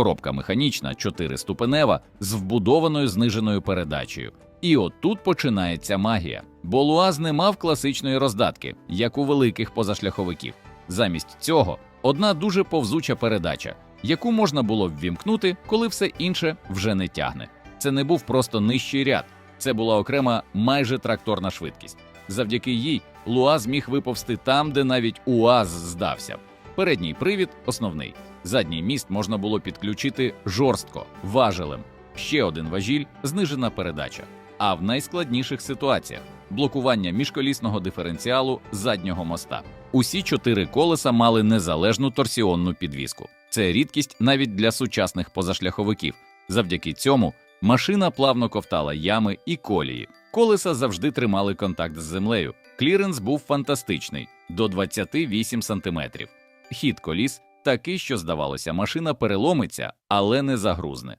Коробка механічна, чотириступенева, з вбудованою зниженою передачею. І отут починається магія. Бо Луаз не мав класичної роздатки, як у великих позашляховиків. Замість цього одна дуже повзуча передача, яку можна було ввімкнути, коли все інше вже не тягне. Це не був просто нижчий ряд, це була окрема майже тракторна швидкість. Завдяки їй Луаз міг виповзти там, де навіть УАЗ здався. Передній привід основний. Задній міст можна було підключити жорстко, важелем. Ще один важіль знижена передача. А в найскладніших ситуаціях блокування міжколісного диференціалу заднього моста. Усі чотири колеса мали незалежну торсіонну підвіску. Це рідкість навіть для сучасних позашляховиків. Завдяки цьому машина плавно ковтала ями і колії. Колеса завжди тримали контакт з землею. Кліренс був фантастичний до 28 см. Хід коліс такий, що здавалося, машина переломиться, але не загрузне.